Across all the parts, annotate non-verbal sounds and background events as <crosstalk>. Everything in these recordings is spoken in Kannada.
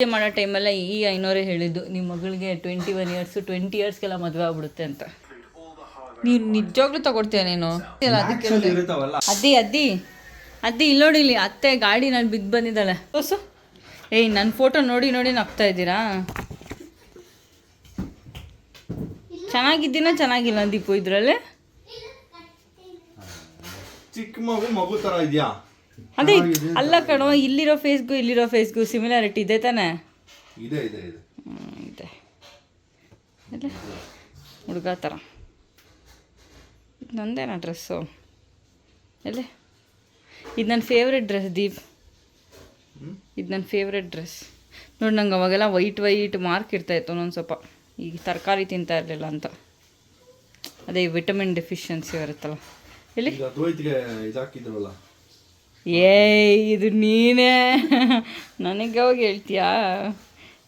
ಪೂಜೆ ಮಾಡೋ ಟೈಮಲ್ಲ ಈ ಐನೋರೇ ಹೇಳಿದ್ದು ನಿಮ್ಮ ಮಗಳಿಗೆ ಟ್ವೆಂಟಿ ಒನ್ ಇಯರ್ಸು ಟ್ವೆಂಟಿ ಇಯರ್ಸ್ಗೆಲ್ಲ ಮದುವೆ ಆಗ್ಬಿಡುತ್ತೆ ಅಂತ. ನೀನು ನಿಜವಾಗ್ಲೂ ತಗೊಡ್ತೀಯ ನೀನು? ಅದಿ ಅದಿ ಅದ್ದಿ ಅದ್ದಿ. ಅದ್ದಿ ಇಲ್ಲಿ ನೋಡಿ ಇಲ್ಲಿ ಅತ್ತೆ ಗಾಡಿ ನಾನು ಬಿದ್ದು ಬಂದಿದ್ದಾಳೆ. ಹೊಸು ಏಯ್ ನನ್ನ ಫೋಟೋ ನೋಡಿ ನೋಡಿ ನಗ್ತಾ ಇದ್ದೀರಾ? ಚೆನ್ನಾಗಿದ್ದೀನ ಚೆನ್ನಾಗಿಲ್ಲ ದೀಪು ಇದ್ರಲ್ಲಿ? ಚಿಕ್ಕ ಮಗು ಮಗು ತರ ಇದ್ಯಾ? ಅದೇ ಅಲ್ಲ ಕಣೋ ಇಲ್ಲಿರೋ ಫೇಸ್ಗೂ ಇಲ್ಲಿರೋ ಫೇಸ್ಗೂ ಸಿಮಿಲಾರಿಟಿ ಇದೆ ತಾನೇ? ಇದೆ ಇದೆ ಇದೆ. ಇದೆ. ಅಲ್ಲ ಹುಡುಗ ಥರ. ಇದು ನಂದೇನಾ ಡ್ರೆಸ್ಸು ಎಲ್ಲ ಇದು ನನ್ನ ಫೇವ್ರೆಟ್ ಡ್ರೆಸ್ ದೀಪ್. ಇದು ನನ್ನ ಫೇವ್ರೆಟ್ ಡ್ರೆಸ್ ನೋಡಿ ನಂಗೆ ಅವಾಗೆಲ್ಲ ವೈಟ್ ವೈಟ್ ಮಾರ್ಕ್ ಇರ್ತಾಯಿತ್ತು ಒಂದೊಂದು ಸ್ವಲ್ಪ. ಈಗ ತರಕಾರಿ ತಿಂತಾ ಇರಲಿಲ್ಲ ಅಂತ. ಅದೇ ವಿಟಮಿನ್ ಡೆಫಿಷಿಯನ್ಸಿ ಇರುತ್ತಲ್ಲ. ಎಲ್ಲಿ ಏಯ್ ಇದು ನೀನೇ. ನನಗೆ ಯಾವಾಗ ಹೇಳ್ತೀಯಾ?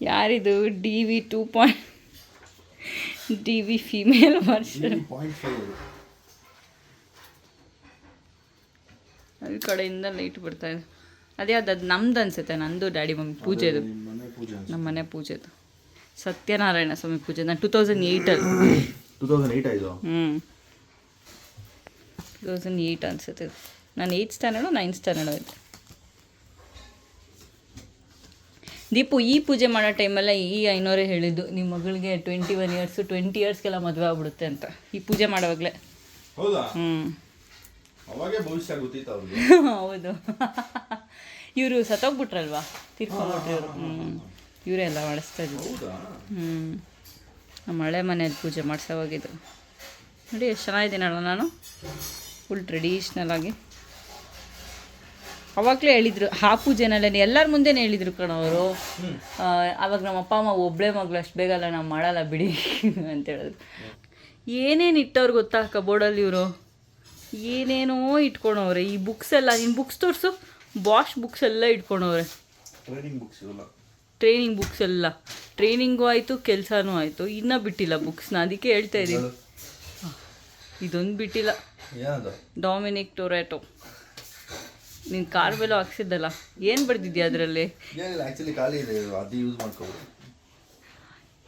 ಯಾರಿದು? D V two point D V female version ಅದ್ರ ಕಡೆಯಿಂದ ಲೈಟ್ ಬರ್ತಾ ಇದೆ. ಅದೇ ಅದು ಅದು ನಮ್ದು ಅನ್ಸುತ್ತೆ ನಂದು ಡ್ಯಾಡಿ ಮಮ್ಮಿ ಪೂಜೆದು. ನಿಮ್ಮ ಮನೆ ಪೂಜೆದು. ಸತ್ಯನಾರಾಯಣ ಸ್ವಾಮಿ ಪೂಜೆ ನಾನು ಟೂ ತೌಸಂಡ್ ಏಯ್ಟಲ್ಲಿ ಟೂ ತೌಸಂಡ್ ಏಯ್ಟ್ ಆಯಿತು ಹ್ಞೂ ಟೂ ತೌಸಂಡ್ ಏಯ್ಟ್ ಅನ್ಸುತ್ತೆ. ನಾನು ಏಯ್ತ್ ಸ್ಟ್ಯಾಂಡರ್ಡು ನೈನ್ತ್ ಸ್ಟ್ಯಾಂಡರ್ಡು ಇದ್ದೆ. ದೀಪು ಈ ಪೂಜೆ ಮಾಡೋ ಟೈಮಲ್ಲ ಈ ಐನೋರೇ ಹೇಳಿದ್ದು. ನಿಮ್ಮ ಮಗಳಿಗೆ ಟ್ವೆಂಟಿ ಒನ್ ಇಯರ್ಸು ಟ್ವೆಂಟಿ ಇಯರ್ಸ್ಗೆಲ್ಲ ಮದುವೆ ಆಗ್ಬಿಡುತ್ತೆ ಅಂತ. ಈ ಪೂಜೆ ಮಾಡೋವಾಗಲೇ. ಹೌದಾ? ಹ್ಞೂ <laughs> ಹೌದು. ಇವರು ಸತ್ತೋಗ್ಬಿಟ್ರಲ್ವಾ? ತಿರ್ಕೊಂಡ್ಬಿಟ್ರಿ ಇವರು. ಹ್ಞೂ ಇವರೇ ಎಲ್ಲ ಮಾಡಿಸ್ತಾ ಇದ್ರು. ಹ್ಞೂ ನಮ್ಮ ಹಳೆ ಮನೆಯಲ್ಲಿ ಪೂಜೆ ಮಾಡಿಸೋವಾಗಿದ್ದು ನೋಡಿ ಎಷ್ಟು ಚೆನ್ನಾಗಿದ್ದೀನಲ್ಲ ನಾನು. ಫುಲ್ ಟ್ರೆಡಿಷ್ನಲ್ ಆಗಿ. ಅವಾಗಲೇ ಹೇಳಿದರು ಆ ಪೂಜೆನಲ್ಲೇ ಎಲ್ಲರ ಮುಂದೆನೇ ಹೇಳಿದರು ಕಣ ಅವರು. ಆವಾಗ ನಮ್ಮ ಅಪ್ಪ ಅಮ್ಮ ಒಬ್ಬಳೇ ಮಗಳು ಅಷ್ಟು ಬೇಗ ಅಲ್ಲ ನಾವು ಮಾಡಲ್ಲ ಬಿಡಿ <laughs> ಅಂತ ಹೇಳಿದ್ರು. ಏನೇನು ಇಟ್ಟವ್ರು ಗೊತ್ತಾ ಕಬೋರ್ಡಲ್ಲಿ ಇವರು? ಏನೇನೋ ಇಟ್ಕೊಂಡವ್ರೆ ಈ ಬುಕ್ಸ್ ಎಲ್ಲ ನಿನ್ನ ಬುಕ್ಸ್ ತೋರಿಸು. ಬಾಷ್ ಬುಕ್ಸ್ ಎಲ್ಲ ಇಟ್ಕೊಂಡವ್ರೆ ಟ್ರೈನಿಂಗ್ ಬುಕ್ಸ್ ಎಲ್ಲ. ಟ್ರೈನಿಂಗು ಆಯಿತು ಕೆಲಸನೂ ಆಯಿತು. ಇನ್ನೂ ಬಿಟ್ಟಿಲ್ಲ ಬುಕ್ಸ್ನ ಅದಕ್ಕೆ ಹೇಳ್ತಾ ಇದ್ದೀನಿ. ಇದೊಂದು ಬಿಟ್ಟಿಲ್ಲ. ಡಾಮಿನಿಕ್ ಟೊರೆಟೊ ನೀನು ಕಾರ್ ಬೆಲೋ ಹಾಕ್ಸಿದ್ದಲ್ಲ? ಏನು ಬರ್ದಿದ್ಯಾ ಅದರಲ್ಲಿ? ಏನಿಲ್ಲ ಆ್ಯಕ್ಚುಲಿ ಖಾಲಿ ಇದೆ ಅದು ಯೂಸ್ ಮಾಡ್ಕೋಬೋದು.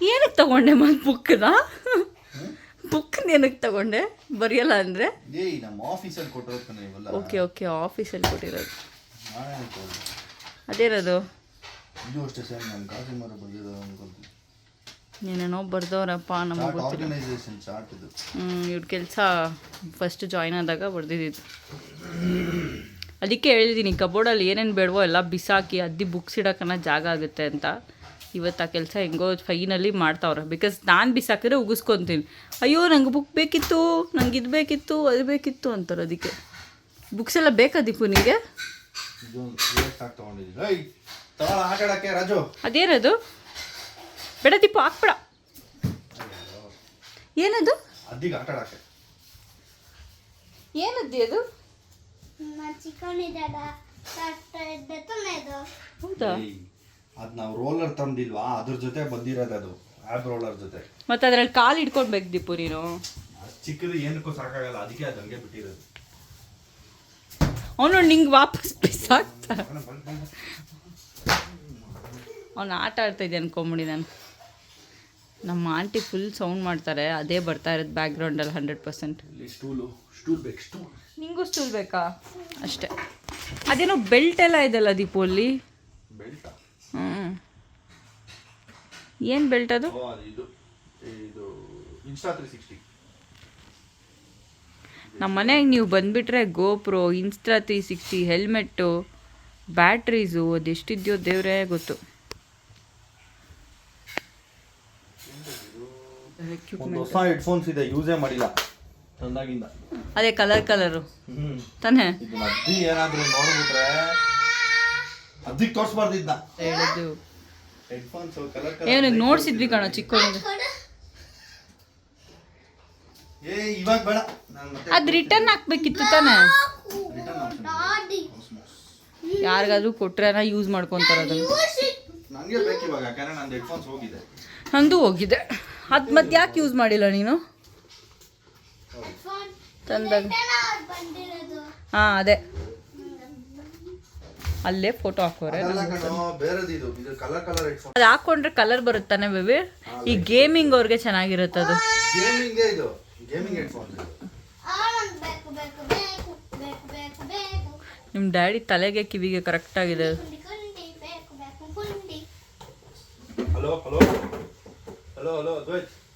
ಏನಕ್ಕೆ ತಗೊಂಡೆ ಮತ್ತೆ ಬುಕ್ನ ಬುಕ್ ಏನಕ್ಕೆ ತಗೊಂಡೆ? ಬರೆಯಲ್ಲ ಅಂದರೆ? ಏಯ್ ನಮ್ಮ ಆಫೀಸಲ್ಲಿ ಕೊಟ್ಟಿರ್ತಾನೆ ಇವೆಲ್ಲ. ಓಕೆ ಓಕೆ ಆಫೀಸಲ್ಲಿ ಕೊಟ್ಟಿರೋದು. ನಾನೇ ಅನ್ಕೊಳ್ಳಿ. ಅದೇನದು? ಇದು ಅಷ್ಟೇ ಸೇಮ್ ನಮ್ಮ ಕಾಸಿಮರ ಬಂದಿದ್ದು ಅನ್ಕೊಂತೀನಿ. ಏನೇನೋ ಬರ್ದವ್ರಪ್ಪ ನಮಗೆ ಚಾರ್ಟ್ ಗೊತ್ತಿಲ್ಲ. ಆರ್ಗನೈಸೇಷನ್ ಚಾರ್ಟ್ ಇದು. ಹ್ಞೂ ಇವ್ರ ಕೆಲಸ ಫಸ್ಟ್ ಜಾಯ್ನ್ ಆದಾಗ ಬರ್ದಿದ್ದು ಅದಕ್ಕೆ ಹೇಳಿದ್ದೀನಿ ಕಬೋರ್ಡಲ್ಲಿ ಏನೇನು ಬೇಡವೋ ಎಲ್ಲ ಬಿಸಾಕಿ ಅದ್ದಿ ಬುಕ್ಸ್ ಇಡೋಕ್ಕನ್ನ ಜಾಗ ಆಗುತ್ತೆ ಅಂತ. ಇವತ್ತು ಆ ಕೆಲಸ ಹೆಂಗೋ ಫೈನಲ್ಲಿ ಮಾಡ್ತಾವ್ರೆ. ಬಿಕಾಸ್ ನಾನು ಬಿಸಾಕಿದ್ರೆ ಉಗಿಸ್ಕೊತೀನಿ. ಅಯ್ಯೋ ನಂಗೆ ಬುಕ್ ಬೇಕಿತ್ತು ನಂಗೆ ಇದು ಬೇಕಿತ್ತು ಅದು ಬೇಕಿತ್ತು ಅಂತಾರೆ ಅದಕ್ಕೆ. ಬುಕ್ಸ್ ಎಲ್ಲ ಬೇಕಾ ದೀಪು ನಿಮಗೆ ಅದೇನದು? ಬೇಡ ದೀಪು ಹಾಕ್ಬೇಡ. ಏನದು? ಏನದ್ದು ಅದು? ಹೌದಾ? ಅದು ನಾವು ರೋಲರ್ ತಂದಿಲ್ವಾ? ಅದ್ರ ಜೊತೆ ಬಂದಿರೋದು ಅದು ಆ್ಯಬ್ ರೋಲರ್ ಜೊತೆ. ಮತ್ತೆ ಅದ್ರಲ್ಲಿ ಕಾಲು ಇಟ್ಕೊಡ್ಬೇಕು ದೀಪು ನೀನು. ಅದ್ ಚಿಕ್ಕದು ಏನಕ್ಕೂ ಸಾಕಾಗಲ್ಲ ಅದಕ್ಕೆ ಅದು ಹಂಗೆ ಬಿಟ್ಟಿರೋದು. ಅವನು ನಿಂಗೆ ವಾಪಸ್ ಬಿಸಾಕ್ತ ಅವನು ಆಟ ಆಡ್ತಾ ಇದ್ದೆ ಅನ್ಕೊಂಬಿಡಿ ನಾನು. ನಮ್ಮ ಆಂಟಿ ಫುಲ್ ಸೌಂಡ್ ಮಾಡ್ತಾರೆ ಅದೇ ಬರ್ತಾ ಇರೋದು ಬ್ಯಾಕ್ಗ್ರೌಂಡಲ್ಲಿ ಹಂಡ್ರೆಡ್ ಪರ್ಸೆಂಟ್ ಇಲ್ಲಿ ಸ್ಟೂಲು ಸ್ಟೂಲ್ ಬೇಕು ಸ್ಟೂಲ್ ನಿಂಗೂ ಸ್ಟೂಲ್ ಬೇಕಾ? ಅಷ್ಟೇ. ಅದೇನೋ ಬೆಲ್ಟ್ ಎಲ್ಲ ಇದೆಲ್ಲ ದೀಪು ಅಲ್ಲಿ? ಹ್ಞೂ ಏನು ಬೆಲ್ಟ್ ಅದು? ಓ ಇದು. ಇದು ಇನ್ಸ್ಟಾ ತ್ರೀ ನಮ್ಮ ಮನೆಗೆ ನೀವು ಬಂದ್ಬಿಟ್ರೆ GoPro Insta three sixty helmet batteries ಅದೆಷ್ಟಿದೆಯೋ ದೇವರೇ ಗೊತ್ತು. ಒಂದು ಹೊಸ ಹೆಡ್ಫೋನ್ಸ್ ಇದೆ ಯೂಸೇ ಮಾಡಿಲ್ಲ. ತಂದಾಗಿಂದ. ಅದೇ ಕಲರ್ ಕಲರು ತಾನೆ? ಅದ್ದಿ ಏನಾದ್ರು ನೋಡ್ಬಿಟ್ರೆ ಅದಕ್ಕೆ ತೋರಿಸ್ಬಾರ್ದಿದ್ದ ಹೇಳಿದ್ದು. ಹೆಡ್ಫೋನ್ಸ್ ಕಲರ್ ನೋಡ್ಸಿದ್ವಿ ಕಣ ಚಿಕ್ಕವನಿಗೆ ಏ ಇವಾಗ ಬೇಡ. ನಾನು ಮತ್ತೆ ಅದು ರಿಟರ್ನ್ ಹಾಕ್ಬೇಕಿತ್ತು ತಾನೆ? ಯಾರಿಗಾದ್ರೂ ಕೊಟ್ರೆ ಯೂಸ್ ಮಾಡ್ಕೊಂತಾರ ಅದನ್ನು. ನನಗೆ ಬೇಕು ಇವಾಗ ಯಾಕಂದ್ರೆ ನಂದು ಹೆಡ್ಫೋನ್ಸ್ ಹೋಗಿದೆ. ನಂದು ಹೋಗಿದೆ. ಅದು ಮತ್ತೆ ಯಾಕೆ ಯೂಸ್ ಮಾಡಿಲ್ಲ ನೀನು? ತಂದಾಗ. ಹಾಂ ಅದೇ. ಅಲ್ಲೇ ಫೋಟೋ ಹಾಕೋರೆ. ಅದು ಹಾಕೊಂಡ್ರೆ ಕಲರ್ ಬರುತ್ತಾನೆ ಬೇಬಿ? ಈ ಗೇಮಿಂಗ್ ಅವ್ರಿಗೆ ಚೆನ್ನಾಗಿರುತ್ತೆ ಅದು. ನಿಮ್ಮ ಡ್ಯಾಡಿ ತಲೆಗೆ ಕಿವಿಗೆ ಕರೆಕ್ಟ್ ಆಗಿದೆ.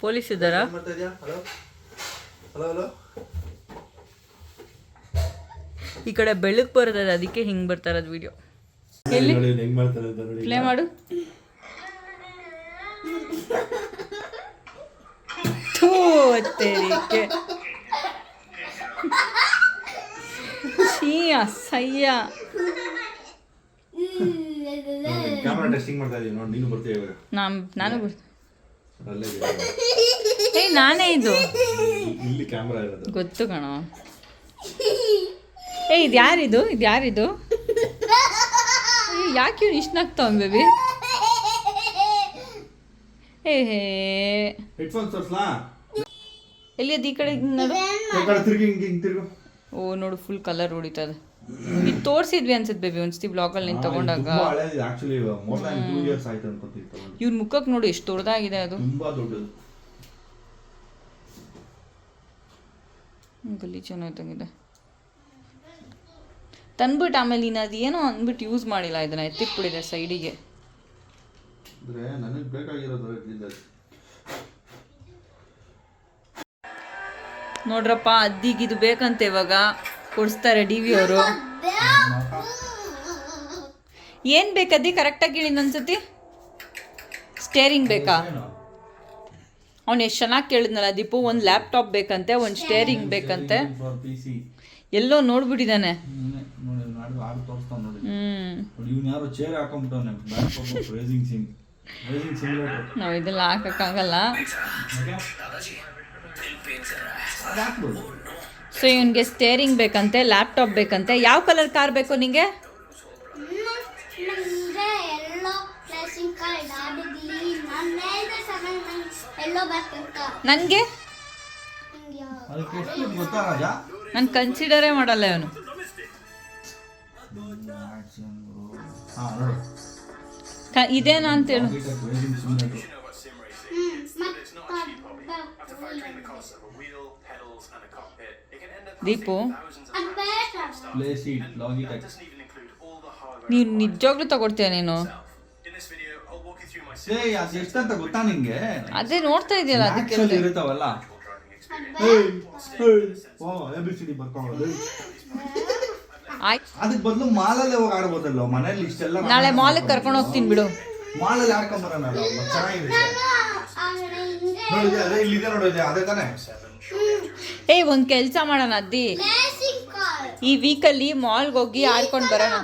ಪೊಲೀಸ್ ಇದ್ದಾರಾ? ಹಲೋ ಹಲೋ ಹಲೋ ಈ ಕಡೆ ಬೆಳಕು ಬರ್ತದೆ ಅದಕ್ಕೆ ಹಿಂಗ್ ಬರ್ತಾ ಇರೋದು ವಿಡಿಯೋ ಎಲ್ಲಿ? ಪ್ಲೇ ಮಾಡು. ಛೀ ಅಸಹ್ಯ. ಕ್ಯಾಮ್ರಾ ಟೆಸ್ಟಿಂಗ್ ಮಾಡ್ತಾ ಇದೀವಿ ನೋಡಿ ನೀನು ಬರ್ತೀಯ ಇವಾಗ? ನಾನ್ ಏ ನಾನೇ ಇದು. ಇಲ್ಲಿ ಕ್ಯಾಮ್ರಾ ಇರೋದು. ಗೊತ್ತು ಕಣೋ. ಏ ಇದು ಯಾರಿದು? ಇದು ಯಾರಿದು? ಯಾಕೆ ಇವ್ನು ಇಷ್ಟು ನಗ್ತಾವ ಬೇಬಿ? ಏ ಹೇ. ಎಲ್ಲಿ ಅದು ಈ ಕಡೆ ನೋಡು? ಓ ನೋಡು ಫುಲ್ ಕಲರ್ ಹೊಡಿತದೆ. ಇದು ತೋರಿಸಿದ್ವಿ ಅನ್ಸುತ್ತೆ ಬೇಬಿ ಒಂದ್ಸತಿ ಬ್ಲಾಗಲ್ಲಿ ನೀನು ತಗೊಂಡಾಗ. ಇವ್ರ ಮುಖಕ್ಕೆ ನೋಡು ಎಷ್ಟು ದೊಡ್ಡದಾಗಿದೆ ಅದು. ಗಲ್ಲಿ ಚೆನ್ನಾಗಿದ್ದಂಗಿದೆ ತಂದ್ಬಿಟ್ಟು ಆಮೇಲೆ ನೀನು ಅದು ಏನೋ ಅಂದ್ಬಿಟ್ಟು ಯೂಸ್ ಮಾಡಿಲ್ಲ ಇದನ್ನ ಎತ್ತಿಟ್ಬಿಡಿದೆ ಸೈಡಿಗೆ ನನಗೆ ಬೇಕಾಗಿರೋದು ನೋಡ್ರಪ್ಪ ಅದ್ದಿಗೆ ಇದು ಬೇಕಂತೆ ಇವಾಗ ಕೊಡಿಸ್ತಾರೆ ಡಿ ವಿ ಅವರು. ಏನು ಬೇಕದ್ದಿ ಕರೆಕ್ಟಾಗಿ ಹೇಳಿ ಇನ್ನೊಂದ್ಸತಿ ಸ್ಟೇರಿಂಗ್ ಬೇಕಾ? ಅವ್ನು ಎಷ್ಟು ಚೆನ್ನಾಗಿ ಕೇಳಿದ್ನಲ್ಲ ದೀಪು ಒಂದು ಲ್ಯಾಪ್ಟಾಪ್ ಬೇಕಂತೆ ಒಂದು ಸ್ಟೇರಿಂಗ್ ಬೇಕಂತೆ. ಎಲ್ಲೋ ನೋಡ್ಬಿಟ್ಟಿದ್ದಾನೆ ನೋಡಿ ತೋರಿಸ್ತಾನೆ ನೋಡಿ. ನೋಡಿ ಇವ್ನು ಯಾರೋ ಚೇರ್ ಹಾಕೊಂಬಿಟ್ಟವನೆ bank racing Singh racing scene ನಾವು ಇದೆಲ್ಲ ಹಾಕಕ್ಕಾಗಲ್ಲ ಸೊ ಇವನಿಗೆ ಸ್ಟೇರಿಂಗ್ ಬೇಕಂತೆ ಲ್ಯಾಪ್ಟಾಪ್ ಬೇಕಂತೆ. ಯಾವ ಕಲರ್ ಕಾರ್ ಬೇಕು ನಿಂಗೆ? ನನಗೆ? ನಾನು ಕನ್ಸಿಡರೇ ಮಾಡಲ್ಲ ಇವನು. ಇದೇನಾ ಅಂತೇಳು ದೀಪು ನೀನು ನಿಜವಾಗ್ಲೂ ತಗೊಡ್ತೀಯ ನೀನು? ಎಷ್ಟಂತ ಗೊತ್ತಾ ನಿಂಗೆ? ಅದೇ ನೋಡ್ತಾ ಇದೆಯಲ್ಲ ಅದಕ್ಕೆ ಇರ್ತಾವಲ್ಲ ಬರ್ಕೊಳ್ಳೋದು ಅದಕ್ಕೆ ಬದಲು ಮಾಲಲ್ಲೇ ಹೋಗಿ ಆಡ್ಬೋದಲ್ಲ? ಮನೇಲಿ ಇಷ್ಟೆಲ್ಲ ನಾಳೆ ಮಾಲಿಗೆ ಕರ್ಕೊಂಡು ಹೋಗ್ತೀನಿ ಬಿಡು. ಮಾಲಲ್ಲಿ ಆಡ್ಕೊಂಬರೋಣಲ್ಲ ಮತ್ತೆ ಚೆನ್ನಾಗಿರುತ್ತೆ ಆಮೇಲೆ ಹಿಂಗೆ ನೋಡಿ ಅದೇ ಇಲ್ಲಿದೆ ನೋಡಿದೆ ಅದೇ ತಾನೇ? ಏಯ್ ಒಂದ್ ಕೆಲಸ ಮಾಡೋಣ ಅದ್ದಿ. ಈ ವೀಕಲ್ಲಿ ಮಾಲ್ಗೆ ಹೋಗಿ ಆಡ್ಕೊಂಡು ಬರೋಣ.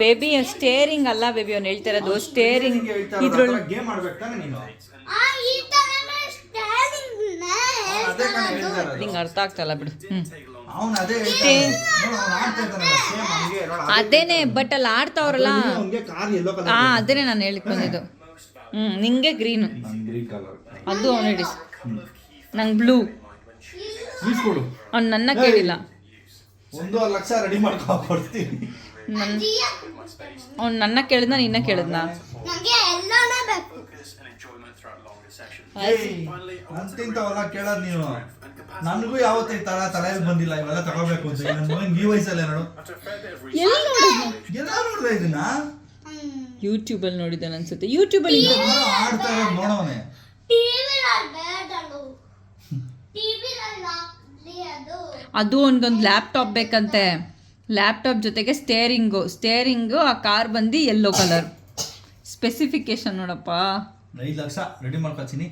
ಬೇಬಿ ಸ್ಟೇರಿಂಗ್ ಅಲ್ಲ ಬೇಬಿ ಅವ್ನು ಹೇಳ್ತಿರೋದು ಸ್ಟೇರಿಂಗ್ ಇದ್ರೊಳಗೆ ಗೇಮ್ ಆಡ್ಬೇಕು ತಾನೆ ನೀನು ಆ ಈ ಥರನೇ ಸ್ಟ್ಯಾಂಡಿಂಗ್ ಅದೇ ಕಣೆ ಹೇಳ್ತಾ ಇರೋದು. ನಿಂಗೆ ಅರ್ಥ ಆಗ್ತಲ್ಲ ಬಿಡು. ಅದೇನೆ ಬಟ್ ಅಲ್ಲಿ ಆಡ್ತಾವ್ರಲ್ಲ. ಹಾ ಅದೇನೆ ನಾನು ಹೇಳಿಕ್ ಬಂದಿದ್ದು. ಹ್ಞೂ ನಿಂಗೆ ಗ್ರೀನು ಅದು ಅವನು ಹಿಡಿಸ್ ನಂಗೆ ಬ್ಲೂ ಅವ್ನು ನನ್ನ ಕೇಳಿಲ್ಲ. ಒಂದು ಲಕ್ಷ ರೆಡಿ ಮಾಡ್ಕೊಡ್ತೀನಿ ನನ್ನ ಅವ್ನು ನನ್ನ ಕೇಳಿದ್ನ ನಿನ್ನ ಕೇಳಿದ್ನ? ನನಗೆ ಎಲ್ಲಾನೇ ಬೇಕು. ಅಂತಿಂತವೆಲ್ಲ ಕೇಳೋದು ನೀವು. ನನಗೂ ಯಾವತ್ತ ಈ ತರ ತಲೆಯಲ್ಲಿ ಬಂದಿಲ್ಲ ಇವೆಲ್ಲ ತಗೋಬೇಕು ಅಂತ. ನನ್ನ ಮಗನ್ ಈ ವಯಸ್ಸಲ್ಲ ನೋಡು. ಎಲ್ಲ ನೋಡ್ದೆ ಇದನ್ನ? ಯೂಟ್ಯೂಬ್ ಅಲ್ಲಿ ನೋಡಿದ್ದಾನೆ ಅನ್ಸುತ್ತೆ. ಯೂಟ್ಯೂಬಲ್ಲಿ ಯಾರೋ ಆಡ್ತಾ ಇರೋದು ನೋಡೋನೆ ಅದು. ಅದು ಒಂದೊಂದು ಲ್ಯಾಪ್ಟಾಪ್ ಬೇಕಂತೆ. ಲ್ಯಾಪ್ಟಾಪ್ ಜೊತೆಗೆ ಸ್ಟೇರಿಂಗು ಸ್ಟೇರಿಂಗು ಆ ಕಾರ್ ಬಂದು ಎಲ್ಲೋ ಕಲರ್ ಸ್ಪೆಸಿಫಿಕೇಶನ್ ನೋಡಪ್ಪ. ಐದು ಲಕ್ಷ ರೆಡಿ ಮಾಡ್ಕೊತೀನಿ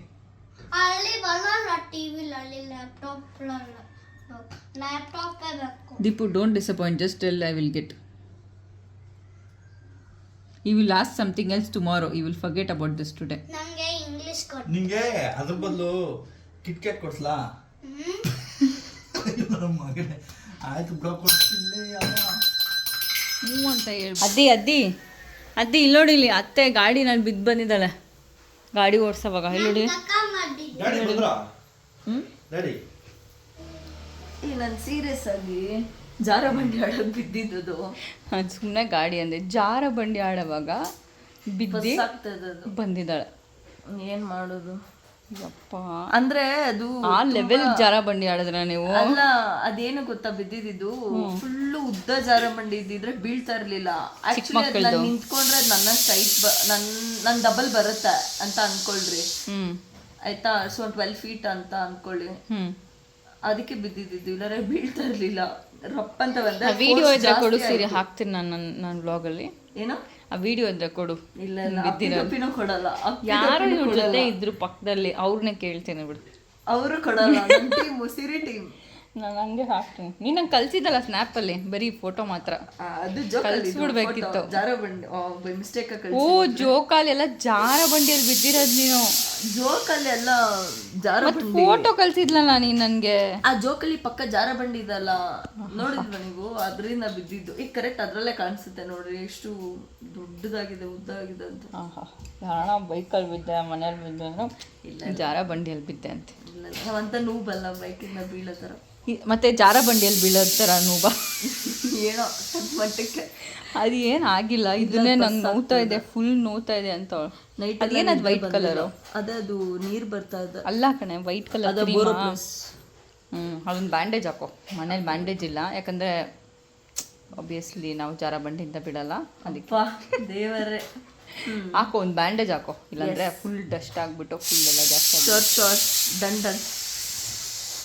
ಅಲ್ಲಿ ಬರೋಲ್ಲ ಅಲ್ಲಿ ಲ್ಯಾಪ್ಟಾಪ್ ಲ್ಯಾಪ್ಟಾಪೇ ಬೇಕು. Deepu don't disappoint just tell I will get I will last something else tomorrow I will forget about this today ನನಗೆ ಇಂಗ್ಲಿಷ್ ಕೊಡು. ನಿಂಗೆ ಅದ್ರ ಬದಲು ಕಿಟ್ ಕ್ಯಾಟ್ ಕೊಡ್ಸ್ಲಾ ಮಗನೇ. ಆಯ್ತು ಬ್ಲಾಕ್ ಕೊಡ್ತೀನಿ ಅಮ್ಮ ಹ್ಞೂ ಅಂತ ಹೇಳಿ. ಅದ್ದಿ ಅದ್ದಿ. ಅದ್ದಿ ಇಲ್ಲಿ ನೋಡಿ ಇಲ್ಲಿ ಅತ್ತೆ ಗಾಡಿನಲ್ಲಿ ಬಿದ್ದು ಬಂದಿದ್ದಾಳೆ. ಗಾಡಿ ಓಡಿಸೋವಾಗ ಇಲ್ಲಿ ನೋಡಿ. ಡ್ಯಾಡಿ ಬಂದ್ರ? ಡ್ಯಾಡಿ. ಈ ನಾನು ಸೀರಿಯಸ್ ಆಗಿ. ಜಾರ ಬಂಡಿ ಆಡೋದು ಬಿದ್ದಿದ್ದು ಸುಮ್ಮನೆ ಗಾಡಿ ಅಂದೆ. ಜಾರ ಬಂಡಿ ಆಡೋವಾಗ ಬಿದ್ದಿ ಅದು. ಬಂದಿದ್ದಾಳೆ. ಏನ್ ಮಾಡೋದು? ಯಪ್ಪ. ಅಂದ್ರೆ ಅದು ಆ ಲೆವೆಲ್ ಜಾರ ಬಂಡಿ ಆಡಿದ್ರ ನೀವು? ಅಲ್ಲ ಅದೇನು ಗೊತ್ತಾ ಬಿದ್ದಿದ್ದು ಫುಲ್ಲು ಉದ್ದ ಜಾರ ಬಂಡಿ ಇದ್ದಿದ್ರೆ ಬೀಳ್ತಾ ಇರ್ಲಿಲ್ಲ. ಆಕ್ಚುಲಿ ನಾನು ನಿಂತ್ಕೊಂಡ್ರೆ ಅದ್ ನನ್ನ ಸೈಟ್ ನನ್ ನನ್ ಡಬಲ್ ಬರುತ್ತೆ ಅಂತ ಅನ್ಕೊಳ್ರಿ. ಹ್ಮ್. ಆಯ್ತಾ? ಸೊ ಟ್ವೆಲ್ ಫೀಟ್ ಅಂತ ಅನ್ಕೊಳ್ಳಿ. ಅದಕ್ಕೆ ಬಿದ್ದಿದ್ದು ಇಲ್ಲಾರೆ ಬೀಳ್ತಾ ಇರ್ಲಿಲ್ಲ. ರಪ್ ಅಂತ ಬಂದ್ರೆ ವಿಡಿಯೋ ಇದ್ರೆ ಕೊಡು ಸೀರೆ. ಹಾಕ್ತೀನಿ ನಾನು ನನ್ನ ನನ್ನ ಬ್ಲಾಗಲ್ಲಿ ಏನೋ? ಆ ವಿಡಿಯೋ ಇದ್ರೆ ಕೊಡು. ಇಲ್ಲ ಇಲ್ಲ. ಕೊಡಲ್ಲ. ಯಾರು ಇವ್ರ. ಜೊತೆ ಇದ್ರು ಪಕ್ಕದಲ್ಲಿ ಅವ್ರನ್ನೇ ಕೇಳ್ತೇನೆ ಬಿಡು. ಅವರು ಕೊಡಲ್ಲ. ಟೀಮ್ ಸಿರಿ ಟೀಮ್ ನಾನು ಹಂಗೆ ಹಾಕ್ತೀನಿ. ನೀನು ನಂಗೆ ಸ್ನಾಪ್ ಸ್ನ್ಯಾಪಲ್ಲಿ ಬರೀ ಫೋಟೋ ಮಾತ್ರ. ಅದು ಕಲ್ಸ್ಬಿಡ್ಬೇಕಿತ್ತು ಕಳ್ಸ್ಬಿಡ್ಬೇಕಿತ್ತು. ಜಾರ ಬಂಡಿ ಬೈ ಮಿಸ್ಟೇಕ್ ಓ ಜೋಕಾಲಿ ಎಲ್ಲ ಜಾರ ಬಂಡಿಯಲ್ಲಿ ಬಿದ್ದಿರೋದು ನೀನು. ಜೋಕಲ್ಲಿ ಎಲ್ಲ ಜಾರ ಫೋಟೋ ಕಲ್ಸಿದ್ಲಲ್ಲ ನೀನು ನನಗೆ ಆ ಜೋಕಲ್ಲಿ ಪಕ್ಕ ಜಾರ ಬಂಡಿ ಇದಲ್ಲ ನೋಡಿದ್ವ ನೀವು? ಅದರಿಂದ ಬಿದ್ದಿದ್ದು. ಈಗ ಕರೆಕ್ಟ್ ಅದ್ರಲ್ಲೇ ಕಾಣಿಸುತ್ತೆ ನೋಡ್ರಿ ಎಷ್ಟು ದೊಡ್ಡದಾಗಿದೆ ಉದ್ದಾಗಿದೆ ಅಂತ. ಯಾರಣ ಬೈಕಲ್ಲಿ ಬಿದ್ದೆ ಮನೇಲಿ ಬಿದ್ದೆ ಅಂದ್ರೆ ಇಲ್ಲ ಜಾರ ಬಂಡಿಯಲ್ಲಿ ಬಿದ್ದೆ ಅಂತ. ಇಲ್ಲ ನೋವು ಬಲ್ಲ ನೂಬಲ್ಲ ಬೈಕಿಂದ ಬೀಳೋ ಥರ. ಮತ್ತೆ ಜಾರ ಬಂಡಿಯಲ್ಲಿ ಬೀಳೋದ್ ಥರ ನೂಬ ಏನೋ ಮಟ್ಟಕ್ಕೆ. ಅದು ಏನು ಆಗಿಲ್ಲ. ಇದನ್ನೇ ನಂಗೆ ನೋವ್ತಾ ಇದೆ ಫುಲ್ ನೋವ್ತಾ ಇದೆ ಅಂತ ನೈಟ್ ಅದೇನದು ವೈಟ್ ಕಲರು ಅದೇ ಅದು ನೀರು ಬರ್ತಾ ಇದೆ. ಅಲ್ಲ ಕಣೆ ವೈಟ್ ಕಲರ್ ಹ್ಞೂ ಅದೊಂದು ಬ್ಯಾಂಡೇಜ್ ಹಾಕೋ. ಮನೇಲಿ ಬ್ಯಾಂಡೇಜ್ ಇಲ್ಲ. ಯಾಕಂದ್ರೆ ಆಬ್ವಿಯಸ್ಲಿ ನಾವು ಜಾರ ಬಂಡಿಯಿಂದ ಬಿಡಲ್ಲ. ಅದಕ್ಕೆ ದೇವರೇ. ಹಾಕೋ ಒಂದು ಬ್ಯಾಂಡೇಜ್ ಹಾಕೋ. ಇಲ್ಲಾಂದ್ರೆ ಫುಲ್ ಡಸ್ಟ್ ಆಗಿಬಿಟ್ಟು ಫುಲ್ ಎಲ್ಲ ಜಾಸ್ತಿ ಡನ್ ಡನ್